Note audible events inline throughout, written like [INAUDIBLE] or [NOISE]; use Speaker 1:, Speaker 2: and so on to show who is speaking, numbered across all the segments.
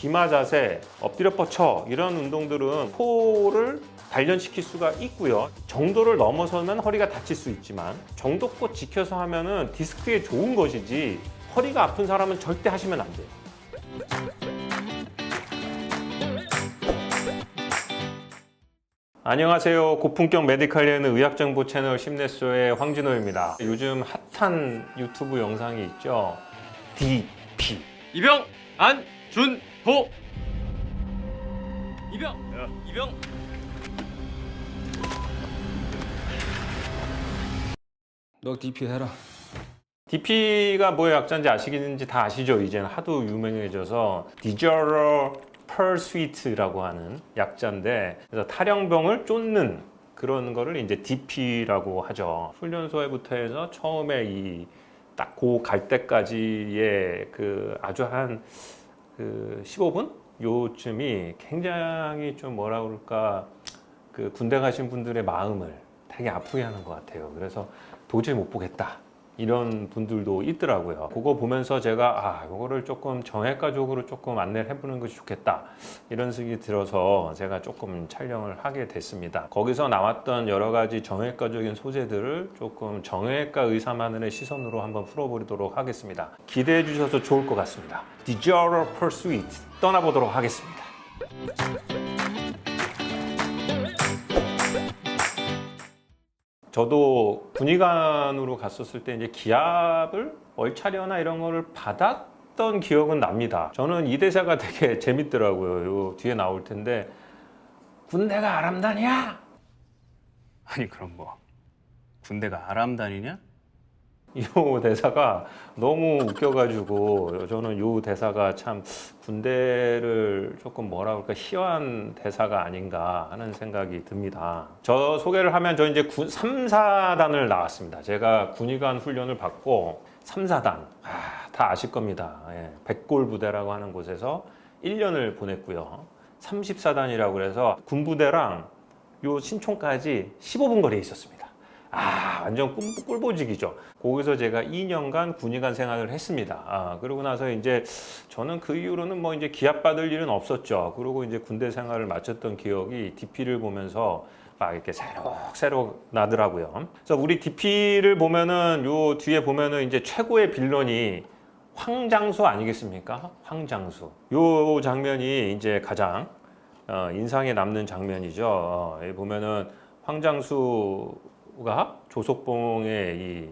Speaker 1: 기마 자세, 엎드려 뻗쳐 이런 운동들은 코를 단련시킬 수가 있고요. 정도를 넘어서면 허리가 다칠 수 있지만 정도껏 지켜서 하면은 디스크에 좋은 것이지 허리가 아픈 사람은 절대 하시면 안 돼요. 안녕하세요. 고품격 예능 의학정보 채널 심내소의 황진호입니다. 요즘 핫한 유튜브 영상이 있죠. DP.
Speaker 2: 이병 안준 호 이병 이병
Speaker 3: 너 DP 해라.
Speaker 1: DP가 뭐의 약자인지 아시겠는지 다 아시죠? 이제는 하도 유명해져서 디저럴 펄스위트라고 하는 약자인데 그래서 탈영병을 쫓는 그런 거를 이제 DP라고 하죠. 훈련소에부터 해서 처음에 이 딱 고 갈 때까지의 그 아주 한 그 15분 요쯤이 굉장히 좀 뭐라 그럴까 그 군대 가신 분들의 마음을 되게 아프게 하는 것 같아요. 그래서 도저히 못 보겠다. 이런 분들도 있더라고요. 그거 보면서 제가 아, 이거를 조금 정형외과적으로 조금 안내를 해보는 것이 좋겠다. 이런 생각이 들어서 제가 조금 촬영을 하게 됐습니다. 거기서 나왔던 여러 가지 정형외과적인 소재들을 조금 정형외과 의사만의 시선으로 한번 풀어보도록 하겠습니다. 기대해 주셔서 좋을 것 같습니다. Digital Pursuit 떠나보도록 하겠습니다. 저도 군의관으로 갔었을 때 이제 기합을 얼차려나 이런 거를 받았던 기억은 납니다. 저는 이 대사가 되게 [LAUGHS] 재밌더라고요. 요 뒤에 나올 텐데 군대가 아람단이야.
Speaker 2: 아니 그럼 뭐 군대가 아람단이냐?
Speaker 1: 이 대사가 너무 웃겨가지고 저는 이 대사가 참 군대를 조금 뭐라 그럴까 희화한 대사가 아닌가 하는 생각이 듭니다. 저 소개를 하면 저 이제 군 3, 4단을 나왔습니다. 제가 군의관 훈련을 받고 3, 4단 아, 다 아실 겁니다. 예, 백골 부대라고 하는 곳에서 1년을 보냈고요. 34단이라고 그래서 군부대랑 요 신촌까지 15분 거리에 있었습니다. 아, 완전 꿀, 꿀보직이죠. 거기서 제가 2년간 군의관 생활을 했습니다. 아, 그러고 나서 이제 저는 그 이후로는 뭐 이제 기합 받을 일은 없었죠. 그리고 이제 군대 생활을 마쳤던 기억이 DP를 보면서 막 이렇게 새록새록 나더라고요. 그래서 우리 DP를 보면은 요 뒤에 보면은 이제 최고의 빌런이 황장수 아니겠습니까? 황장수. 요 장면이 이제 가장 어, 인상에 남는 장면이죠. 어, 보면은 황장수 가 조석봉의 이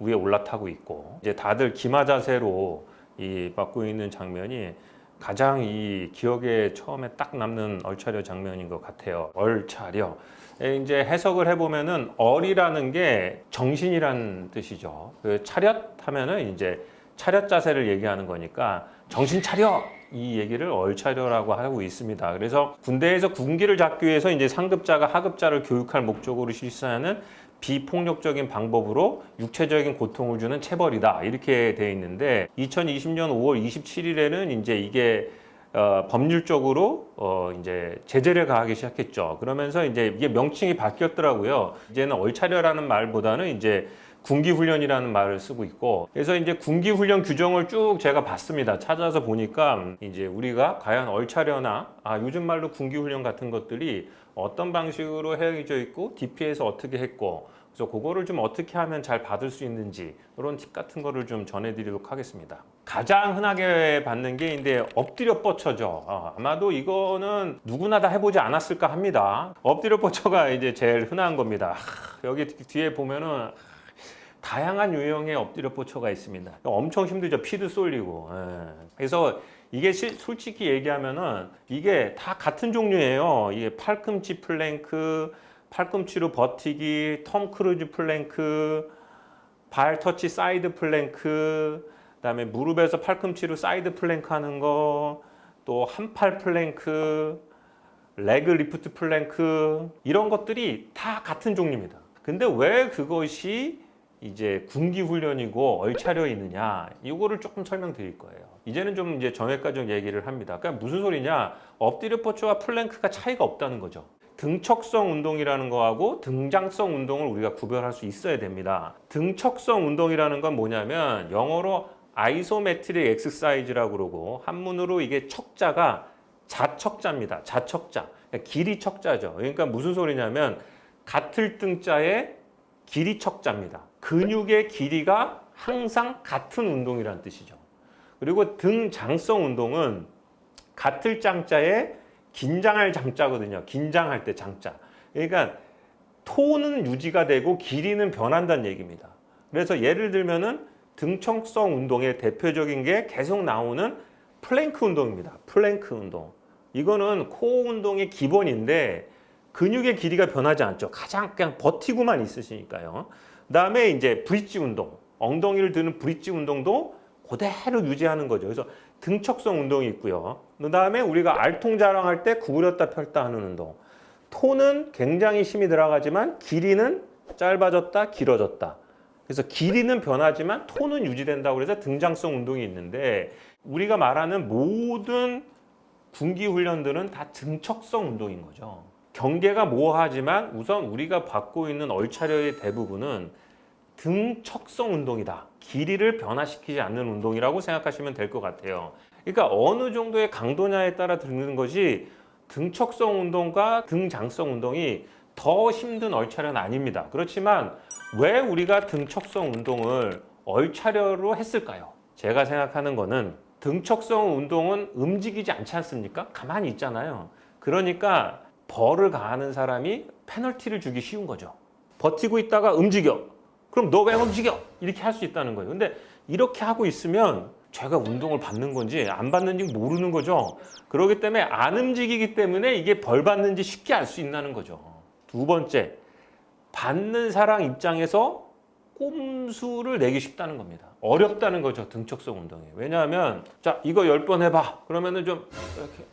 Speaker 1: 위에 올라타고 있고 이제 다들 기마 자세로 이 맡고 있는 장면이 가장 이 기억에 처음에 딱 남는 얼차려 장면인 것 같아요. 얼차려. 에, 이제 해석을 해보면은 얼이라는 게 정신이란 뜻이죠. 그 차렷 하면은 이제 차렷 자세를 얘기하는 거니까 정신 차려 이 얘기를 얼차려라고 하고 있습니다. 그래서 군대에서 군기를 잡기 위해서 이제 상급자가 하급자를 교육할 목적으로 실시하는 비폭력적인 방법으로 육체적인 고통을 주는 체벌이다 이렇게 돼 있는데 2020년 5월 27일에는 이제 이게 어, 법률적으로 어, 이제 제재를 가하기 시작했죠. 그러면서 이제 이게 명칭이 바뀌었더라고요. 이제는 얼차려라는 말보다는 이제 군기훈련이라는 말을 쓰고 있고 그래서 이제 군기훈련 규정을 쭉 제가 봤습니다. 찾아서 보니까 이제 우리가 과연 얼차려나 아 요즘 말로 군기훈련 같은 것들이 어떤 방식으로 헤어져 있고 DP에서 어떻게 했고 그래서 그거를 좀 어떻게 하면 잘 받을 수 있는지 이런 팁 같은 거를 좀 전해드리도록 하겠습니다. 가장 흔하게 받는 게 이제 엎드려 뻗쳐죠. 아, 아마도 이거는 누구나 다 해보지 않았을까 합니다. 엎드려 뻗쳐가 이제 제일 흔한 겁니다. 하, 여기 뒤에 보면은 다양한 유형의 엎드려 뻗쳐가 있습니다. 엄청 힘들죠. 피도 쏠리고. 예. 그래서 이게 실- 솔직히 얘기하면은 이게 다 같은 종류예요. 이게 팔꿈치 플랭크, 팔꿈치로 버티기, 텀 크루즈 플랭크, 발 터치 사이드 플랭크, 그다음에 무릎에서 팔꿈치로 사이드 플랭크 하는 거, 또 한팔 플랭크, 레그 리프트 플랭크 이런 것들이 다 같은 종류입니다. 근데 왜 그것이 이제 군기 훈련이고 얼차려 있느냐 이거를 조금 설명드릴 거예요. 이제는 좀 이제 정외과적 얘기를 합니다. 그러니까 무슨 소리냐? 엎드려 뻗쳐와 플랭크가 차이가 없다는 거죠. 등척성 운동이라는 거하고 등장성 운동을 우리가 구별할 수 있어야 됩니다. 등척성 운동이라는 건 뭐냐면 영어로 아이소메트릭 엑스사이즈라고 그러고 한문으로 이게 척자가 자척자입니다. 자척자. 그러니까 길이 척자죠. 그러니까 무슨 소리냐면 같을 등자에 길이 척자입니다. 근육의 길이가 항상 같은 운동이라는 뜻이죠. 그리고 등 장성 운동은 같을 장자에 긴장할 장자거든요. 긴장할 때 장자. 그러니까 토는 유지가 되고 길이는 변한다는 얘기입니다. 그래서 예를 들면은 등청성 운동의 대표적인 게 계속 나오는 플랭크 운동입니다. 플랭크 운동. 이거는 코어 운동의 기본인데 근육의 길이가 변하지 않죠. 가장 그냥 버티고만 있으시니까요. 그다음에 이제 브릿지 운동, 엉덩이를 드는 브릿지 운동도 그대로 유지하는 거죠. 그래서 등척성 운동이 있고요. 그다음에 우리가 알통 자랑 할 때 구부렸다 펼다 하는 운동. 토는 굉장히 힘이 들어가지만 길이는 짧아졌다, 길어졌다. 그래서 길이는 변하지만 토는 유지된다고 그래서 등장성 운동이 있는데 우리가 말하는 모든 군기 훈련들은 다 등척성 운동인 거죠. 경계가 모호하지만 우선 우리가 받고 있는 얼차려의 대부분은 등 척성 운동이다. 길이를 변화시키지 않는 운동이라고 생각하시면 될 것 같아요. 그러니까 어느 정도의 강도냐에 따라 듣는 것이 등척성 운동과 등장성 운동이 더 힘든 얼차려는 아닙니다. 그렇지만 왜 우리가 등척성 운동을 얼차려로 했을까요? 제가 생각하는 거는 등척성 운동은 움직이지 않지 않습니까? 가만히 있잖아요. 그러니까 벌을 가하는 사람이 페널티를 주기 쉬운 거죠. 버티고 있다가 움직여. 그럼 너 왜 움직여? 이렇게 할 수 있다는 거예요. 근데 이렇게 하고 있으면 제가 운동을 받는 건지 안 받는지 모르는 거죠. 그렇기 때문에 안 움직이기 때문에 이게 벌 받는지 쉽게 알 수 있다는 거죠. 두 번째, 받는 사람 입장에서 꼼수를 내기 쉽다는 겁니다. 어렵다는 거죠, 등척성 운동이. 왜냐하면, 자, 이거 열 번 해봐. 그러면은 좀, 이렇게,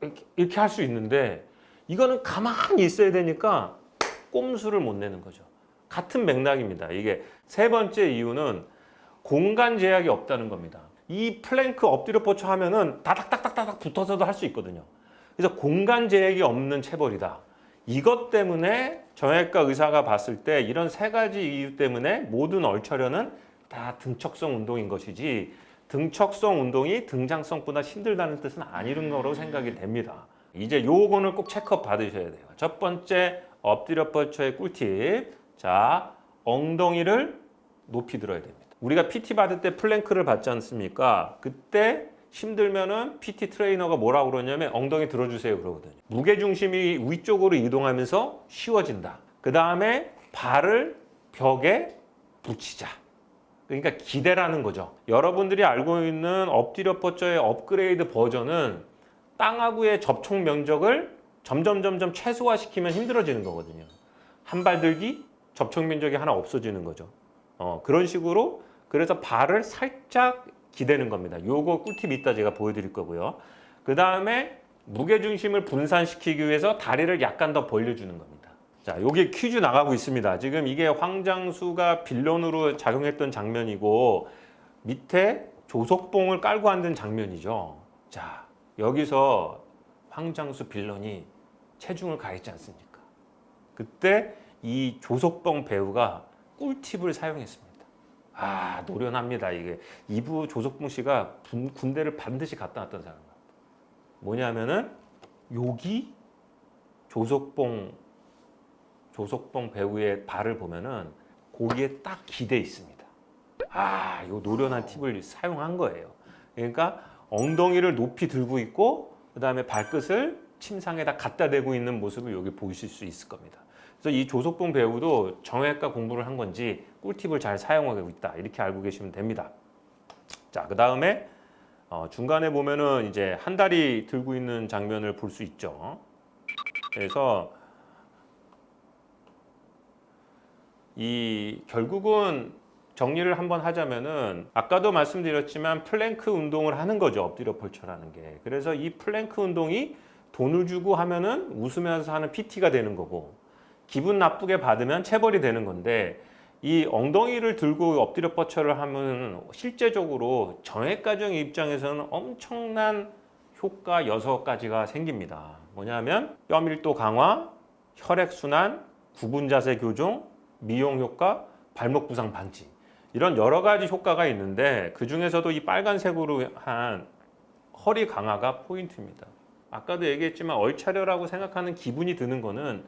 Speaker 1: 이렇게, 이렇게 할 수 있는데, 이거는 가만히 있어야 되니까 꼼수를 못 내는 거죠. 같은 맥락입니다. 이게 세 번째 이유는 공간 제약이 없다는 겁니다. 이 플랭크 엎드려 뻗쳐 하면은 다닥닥닥닥 붙어서도 할 수 있거든요. 그래서 공간 제약이 없는 체벌이다. 이것 때문에 정형외과 의사가 봤을 때 이런 세 가지 이유 때문에 모든 얼처려는 다 등척성 운동인 것이지 등척성 운동이 등장성보다 힘들다는 뜻은 아니는 거로 생각이 됩니다. 이제 요거는 꼭 체크업 받으셔야 돼요. 첫 번째 엎드려 뻗쳐의 꿀팁. 자, 엉덩이를 높이 들어야 됩니다. 우리가 PT 받을 때 플랭크를 받지 않습니까? 그때 힘들면은 PT 트레이너가 뭐라고 그러냐면 엉덩이 들어주세요 그러거든요. 무게 중심이 위쪽으로 이동하면서 쉬워진다. 그 다음에 발을 벽에 붙이자. 그러니까 기대라는 거죠. 여러분들이 알고 있는 엎드려 뻗쳐의 업그레이드 버전은 땅하고의 접촉 면적을 점점 점점 최소화시키면 힘들어지는 거거든요. 한 발 들기 접촉 면적이 하나 없어지는 거죠. 어, 그런 식으로 그래서 발을 살짝 기대는 겁니다. 요거 꿀팁 이따 제가 보여드릴 거고요. 그 다음에 무게 중심을 분산시키기 위해서 다리를 약간 더 벌려주는 겁니다. 자, 여기 퀴즈 나가고 있습니다. 지금 이게 황장수가 빌런으로 작용했던 장면이고 밑에 조석봉을 깔고 앉은 장면이죠. 자, 여기서 황장수 빌런이 체중을 가했지 않습니까? 그때 이 조석봉 배우가 꿀팁을 사용했습니다. 아 노련합니다 이게 이부 조석봉 씨가 군- 군대를 반드시 갔다 왔던 사람 같아요. 뭐냐면은 여기 조석봉 조석봉 배우의 발을 보면은 거기에 딱 기대 있습니다. 아 이거 노련한 팁을 사용한 거예요. 그러니까 엉덩이를 높이 들고 있고 그 다음에 발끝을 침상에다 갖다 대고 있는 모습을 여기 보실 수 있을 겁니다. 그래서 이 조석봉 배우도 정형외과 공부를 한 건지 꿀팁을 잘 사용하고 있다 이렇게 알고 계시면 됩니다. 자, 그 다음에 어, 중간에 보면은 이제 한 다리 들고 있는 장면을 볼 수 있죠. 그래서 이 결국은 정리를 한번 하자면은 아까도 말씀드렸지만 플랭크 운동을 하는 거죠 엎드려 펼쳐라는 게 그래서 이 플랭크 운동이 돈을 주고 하면은 웃으면서 하는 PT가 되는 거고 기분 나쁘게 받으면 체벌이 되는 건데 이 엉덩이를 들고 엎드려 뻗쳐를 하면 실제적으로 정외과적 입장에서는 엄청난 효과 여섯 가지가 생깁니다. 뭐냐면 뼈 밀도 강화, 혈액 순환, 구분 자세 교정, 미용 효과, 발목 부상 방지. 이런 여러 가지 효과가 있는데 그 중에서도 이 빨간색으로 한 허리 강화가 포인트입니다. 아까도 얘기했지만 얼차려라고 생각하는 기분이 드는 거는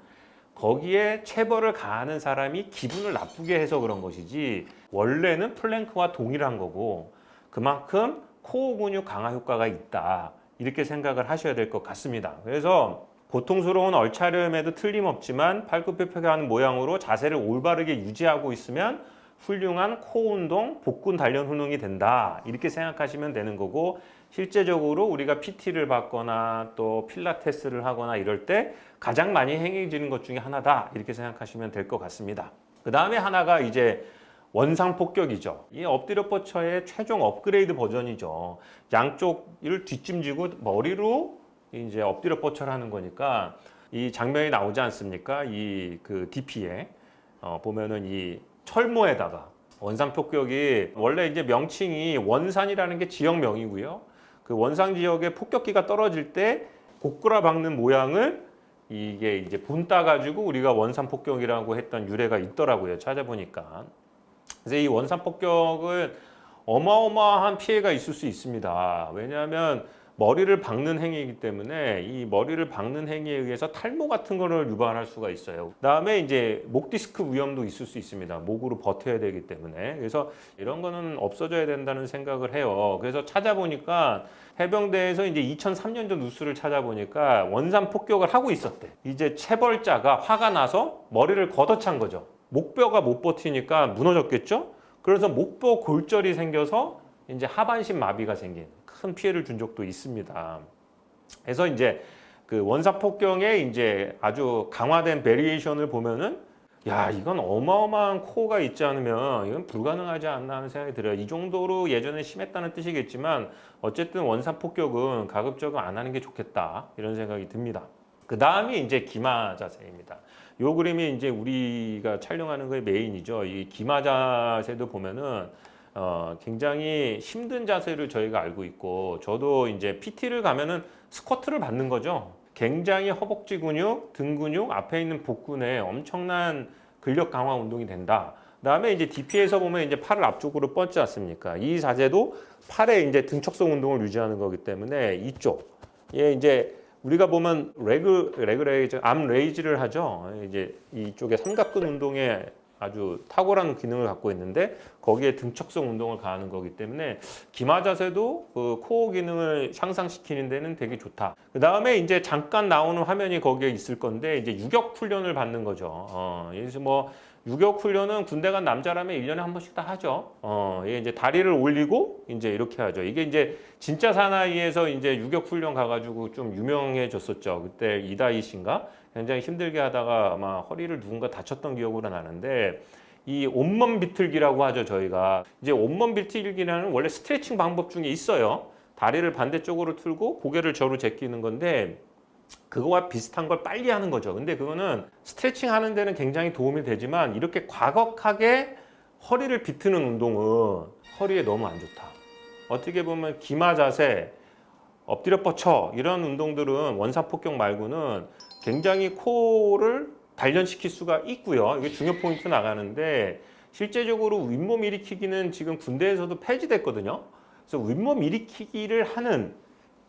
Speaker 1: 거기에 체벌을 가하는 사람이 기분을 나쁘게 해서 그런 것이지 원래는 플랭크와 동일한 거고 그만큼 코어 근육 강화 효과가 있다 이렇게 생각을 하셔야 될 것 같습니다. 그래서 고통스러운 얼차려임에도 틀림없지만 팔굽혀펴기 하는 모양으로 자세를 올바르게 유지하고 있으면 훌륭한 코어 운동, 복근 단련 운동이 된다 이렇게 생각하시면 되는 거고 실제적으로 우리가 PT를 받거나 또 필라테스를 하거나 이럴 때 가장 많이 행해지는 것 중에 하나다 이렇게 생각하시면 될 것 같습니다. 그 다음에 하나가 이제 원상 폭격이죠. 이 엎드려 뻗쳐의 최종 업그레이드 버전이죠. 양쪽을 뒷짐지고 머리로 이제 엎드려 뻗쳐를 하는 거니까 이 장면이 나오지 않습니까? 이 그 DP에 어, 보면은 이 철모에다가 원상 폭격이 원래 이제 명칭이 원산이라는 게 지역명이고요. 그 원상 지역에 폭격기가 떨어질 때 고꾸라 박는 모양을 이게 이제 분따 가지고 우리가 원산 폭격이라고 했던 유래가 있더라고요. 찾아보니까. 그래서 이 원산 폭격은 어마어마한 피해가 있을 수 있습니다. 왜냐하면 머리를 박는 행위이기 때문에 이 머리를 박는 행위에 의해서 탈모 같은 거를 유발할 수가 있어요. 그다음에 이제 목 디스크 위험도 있을 수 있습니다. 목으로 버텨야 되기 때문에. 그래서 이런 거는 없어져야 된다는 생각을 해요. 그래서 찾아보니까 해병대에서 이제 2003년도 뉴스를 찾아보니까 원산 폭격을 하고 있었대. 이제 체벌자가 화가 나서 머리를 걷어찬 거죠. 목뼈가 못 버티니까 무너졌겠죠? 그래서 목뼈 골절이 생겨서 이제 하반신 마비가 생긴 큰 피해를 준 적도 있습니다. 그래서 이제 그 원사 폭경의 이제 아주 강화된 베리에이션을 보면은 야 이건 어마어마한 코어가 있지 않으면 이건 불가능하지 않나 하는 생각이 들어요. 이 정도로 예전에 심했다는 뜻이겠지만 어쨌든 원산 폭격은 가급적이면 안 하는 게 좋겠다 이런 생각이 듭니다. 그 다음이 이제 기마 자세입니다. 요 그림이 이제 우리가 촬영하는 거의 메인이죠. 이 기마 자세도 보면은 어, 굉장히 힘든 자세를 저희가 알고 있고 저도 이제 PT를 가면은 스쿼트를 받는 거죠. 굉장히 허벅지 근육, 등 근육, 앞에 있는 복근에 엄청난 근력 강화 운동이 된다. 그다음에 이제 DP에서 보면 이제 팔을 앞쪽으로 뻗지 않습니까? 이 자세도 팔에 이제 등척성 운동을 유지하는 거기 때문에 이쪽 예 이제 우리가 보면 레그 레그 레이즈 암 레이즈를 하죠. 이제 이쪽에 삼각근 운동에 아주 탁월한 기능을 갖고 있는데 거기에 등척성 운동을 가하는 거기 때문에 기마 자세도 그 코어 기능을 향상시키는 데는 되게 좋다. 그 다음에 이제 잠깐 나오는 화면이 거기에 있을 건데 이제 유격 훈련을 받는 거죠. 어, 그래서 뭐 유격 훈련은 군대 간 남자라면 1년에 한 번씩 다 하죠. 어, 이게 이제 다리를 올리고 이제 이렇게 하죠. 이게 이제 진짜 사나이에서 이제 유격 훈련 가가지고 좀 유명해졌었죠. 그때 이다희 씨인가? 굉장히 힘들게 하다가 아마 허리를 누군가 다쳤던 기억으로 나는데 이 온몸 비틀기라고 하죠 저희가 이제 온몸 비틀기라는 원래 스트레칭 방법 중에 있어요 다리를 반대쪽으로 틀고 고개를 저로 제끼는 건데 그거와 비슷한 걸 빨리 하는 거죠 근데 그거는 스트레칭 하는 데는 굉장히 도움이 되지만 이렇게 과격하게 허리를 비트는 운동은 허리에 너무 안 좋다 어떻게 보면 기마 자세 엎드려 뻗쳐 이런 운동들은 원사 폭격 말고는 굉장히 코를 단련시킬 수가 있고요. 이게 중요 포인트 나가는데 실제적으로 윗몸 일으키기는 지금 군대에서도 폐지됐거든요. 그래서 윗몸 일으키기를 하는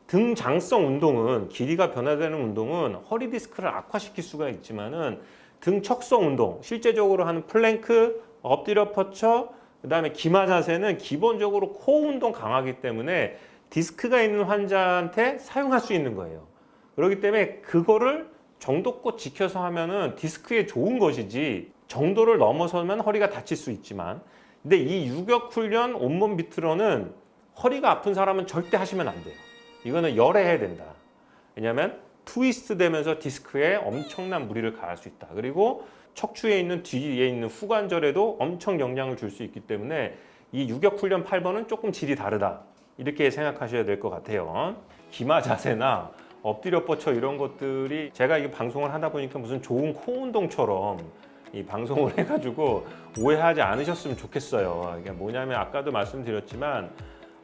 Speaker 1: 등장성 운동은 길이가 변화되는 운동은 허리 디스크를 악화시킬 수가 있지만은 등 척성 운동 실제적으로 하는 플랭크, 엎드려 뻗쳐 그다음에 기마 자세는 기본적으로 코어 운동 강하기 때문에 디스크가 있는 환자한테 사용할 수 있는 거예요. 그렇기 때문에 그거를 정도껏 지켜서 하면은 디스크에 좋은 것이지 정도를 넘어서면 허리가 다칠 수 있지만 근데 이 유격 훈련 온몸 비트로는 허리가 아픈 사람은 절대 하시면 안 돼요. 이거는 열애해야 된다. 왜냐하면 트위스트 되면서 디스크에 엄청난 무리를 가할 수 있다. 그리고 척추에 있는 뒤에 있는 후관절에도 엄청 영향을 줄 수 있기 때문에 이 유격 훈련 8번은 조금 질이 다르다. 이렇게 생각하셔야 될 것 같아요. 기마 자세나 엎드려 뻗쳐 이런 것들이 제가 이게 방송을 하다 보니까 무슨 좋은 코 운동처럼 이 방송을 [LAUGHS] 해가지고 오해하지 않으셨으면 좋겠어요. 이게 뭐냐면 아까도 말씀드렸지만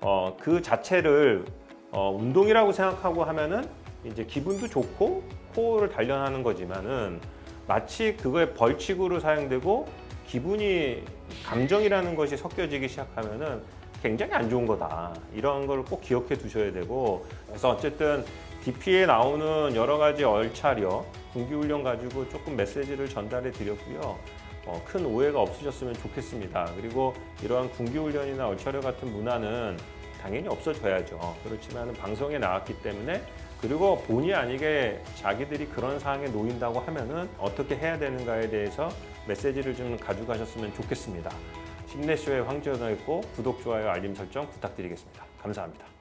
Speaker 1: 어, 그 자체를 어, 운동이라고 생각하고 하면은 이제 기분도 좋고 코어를 단련하는 거지만은 마치 그거의 벌칙으로 사용되고 기분이 감정이라는 것이 섞여지기 시작하면은 굉장히 안 좋은 거다. 이런 걸 꼭 기억해 두셔야 되고 그래서 어쨌든 DP에 나오는 여러 가지 얼차려 군기훈련 가지고 조금 메시지를 전달해 드렸고요. 어, 큰 오해가 없으셨으면 좋겠습니다. 그리고 이러한 군기훈련이나 얼차려 같은 문화는 당연히 없어져야죠. 그렇지만 방송에 나왔기 때문에 그리고 본의 아니게 자기들이 그런 상황에 놓인다고 하면은 어떻게 해야 되는가에 대해서 메시지를 좀 가져가셨으면 좋겠습니다. 심내쇼의 황지연이었고 구독, 좋아요, 알림 설정 부탁드리겠습니다. 감사합니다.